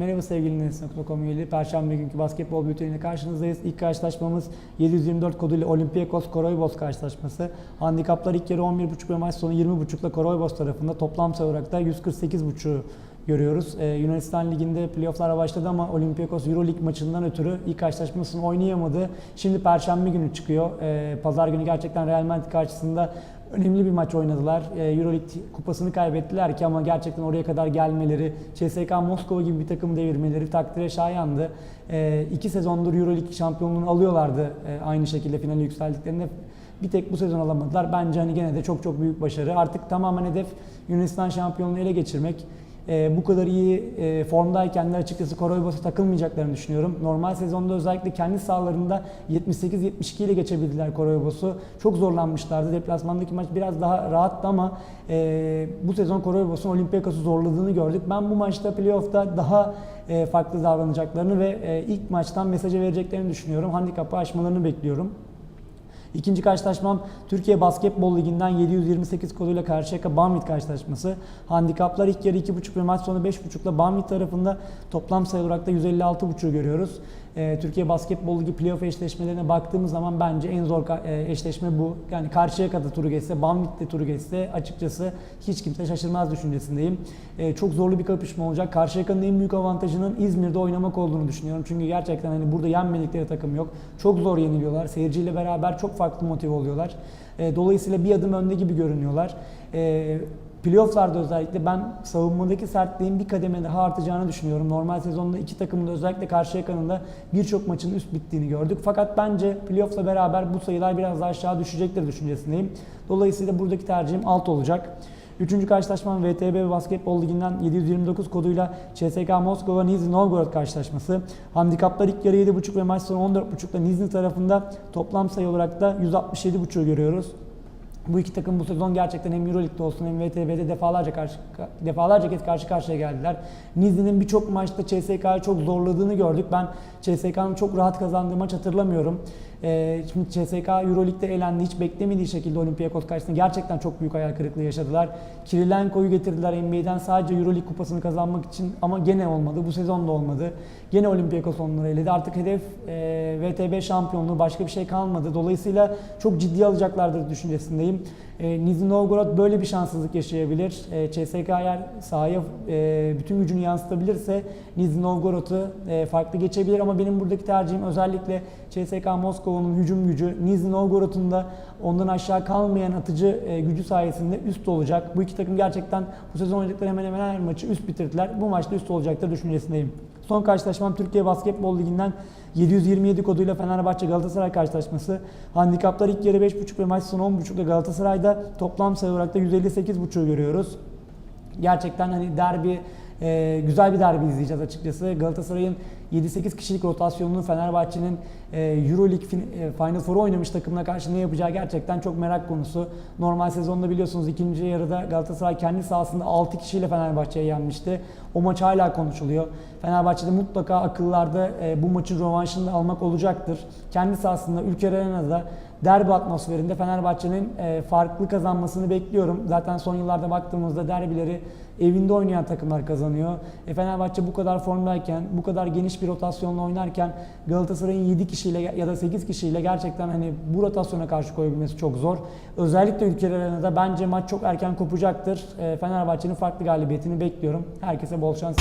Merhaba sevgili Nesin.com üyeleri. Perşembe günkü basketbol bülteniyle karşınızdayız. İlk karşılaşmamız 724 koduyla Olympiakos Koroybos karşılaşması. Handikaplar ilk yarı 11.5 ve maç sonu 20.5 ile Koroybos tarafında toplam olarak da 148.5'u görüyoruz. Ee, Yunanistan Ligi'nde playofflara başladı ama Olympiakos Euroleague maçından ötürü ilk karşılaşmasını oynayamadı. Şimdi Perşembe günü çıkıyor. Ee, Pazar günü gerçekten Real Madrid karşısında önemli bir maç oynadılar. Ee, Euroleague kupasını kaybettiler ki ama gerçekten oraya kadar gelmeleri, CSKA Moskova gibi bir takım devirmeleri takdire şayandı. Ee, iki sezondur Euroleague şampiyonluğunu alıyorlardı e, aynı şekilde finale yükseldiklerinde. Bir tek bu sezon alamadılar. Bence hani gene de çok çok büyük başarı. Artık tamamen hedef Yunanistan şampiyonluğu ele geçirmek. Ee, bu kadar iyi e, formdayken de açıkçası Koroybos'a takılmayacaklarını düşünüyorum. Normal sezonda özellikle kendi sahalarında 78-72 ile geçebildiler Koroybos'u. Çok zorlanmışlardı. Deplasmandaki maç biraz daha rahattı ama e, bu sezon Koroybos'un Olympiakos'u zorladığını gördük. Ben bu maçta playoff'ta daha e, farklı davranacaklarını ve e, ilk maçtan mesajı vereceklerini düşünüyorum. Handikapı aşmalarını bekliyorum. İkinci karşılaşmam Türkiye Basketbol Ligi'nden 728 koduyla Karşıyaka Banvit karşılaşması. Handikaplar ilk yarı 2.5 ve maç sonu 5.5 ile Banvit tarafında toplam sayı olarak da 156.5'u görüyoruz. Ee, Türkiye Basketbol Ligi playoff eşleşmelerine baktığımız zaman bence en zor e, eşleşme bu. Yani Karşıyaka'da turu geçse, Banvit'te turu geçse açıkçası hiç kimse şaşırmaz düşüncesindeyim. Ee, çok zorlu bir kapışma olacak. Karşıyaka'nın en büyük avantajının İzmir'de oynamak olduğunu düşünüyorum. Çünkü gerçekten hani burada yenmedikleri takım yok. Çok zor yeniliyorlar. Seyirciyle beraber çok farklı motive oluyorlar. Ee, dolayısıyla bir adım önde gibi görünüyorlar. Ee, Playoff'larda özellikle ben savunmadaki sertliğin bir kademe daha artacağını düşünüyorum. Normal sezonda iki takımın da özellikle Karşıyaka'nın da birçok maçın üst bittiğini gördük. Fakat bence playoff'la beraber bu sayılar biraz daha aşağı düşecektir düşüncesindeyim. Dolayısıyla buradaki tercihim alt olacak. Üçüncü karşılaşmam VTB Basketbol Ligi'nden 729 koduyla CSKA Moskova Nizhny Novgorod karşılaşması. Handikaplar ilk yarı 7.5 ve maç sonu 14.5'da Nizhny tarafında toplam sayı olarak da 167.5'u görüyoruz. Bu iki takım bu sezon gerçekten hem Euroleague'de olsun hem VTB'de defalarca karşı defalarca kez karşı karşıya geldiler. Nizli'nin birçok maçta CSK'yı çok zorladığını gördük. Ben CSK'nın çok rahat kazandığı maç hatırlamıyorum. Ee, şimdi CSK Euroleague'de elendi. Hiç beklemediği şekilde Olympiakos karşısında gerçekten çok büyük hayal kırıklığı yaşadılar. Kirilenko'yu getirdiler NBA'den sadece Euroleague kupasını kazanmak için ama gene olmadı. Bu sezon da olmadı. Gene Olympiakos onları eledi. Artık hedef e, VTB şampiyonluğu başka bir şey kalmadı. Dolayısıyla çok ciddi alacaklardır düşüncesindeyim. E, Nizhny Novgorod böyle bir şanssızlık yaşayabilir. E, CSK eğer sahaya e, bütün gücünü yansıtabilirse Nizhny Novgorod'u e, farklı geçebilir ama benim buradaki tercihim özellikle CSK Moskova'nın hücum gücü, Nizhny Novgorod'un da ondan aşağı kalmayan atıcı e, gücü sayesinde üst olacak. Bu iki takım gerçekten bu sezon oynadıkları hemen hemen her maçı üst bitirdiler. Bu maçta üst olacaktır düşüncesindeyim. Son karşılaşmam Türkiye Basketbol Ligi'nden 727 koduyla Fenerbahçe Galatasaray karşılaşması. Handikaplar ilk yarı 5.5 ve maç sonu 10.5 ile Galatasaray'da toplam sayı olarak da 158.5'u görüyoruz. Gerçekten hani derbi e, güzel bir derbi izleyeceğiz açıkçası. Galatasaray'ın 7-8 kişilik rotasyonunu Fenerbahçe'nin e, Euroleague e, Final Four'u oynamış takımına karşı ne yapacağı gerçekten çok merak konusu. Normal sezonda biliyorsunuz ikinci yarıda Galatasaray kendi sahasında 6 kişiyle Fenerbahçe'ye yenmişti. O maç hala konuşuluyor. Fenerbahçe'de mutlaka akıllarda e, bu maçın rövanşını da almak olacaktır. Kendi sahasında Ülker Arena'da derbi atmosferinde Fenerbahçe'nin farklı kazanmasını bekliyorum. Zaten son yıllarda baktığımızda derbileri evinde oynayan takımlar kazanıyor. E, Fenerbahçe bu kadar formdayken, bu kadar geniş bir rotasyonla oynarken Galatasaray'ın 7 kişiyle ya da 8 kişiyle gerçekten hani bu rotasyona karşı koyabilmesi çok zor. Özellikle Ülker Arena'da bence maç çok erken kopacaktır. E, Fenerbahçe'nin farklı galibiyetini bekliyorum. Herkese bol şans.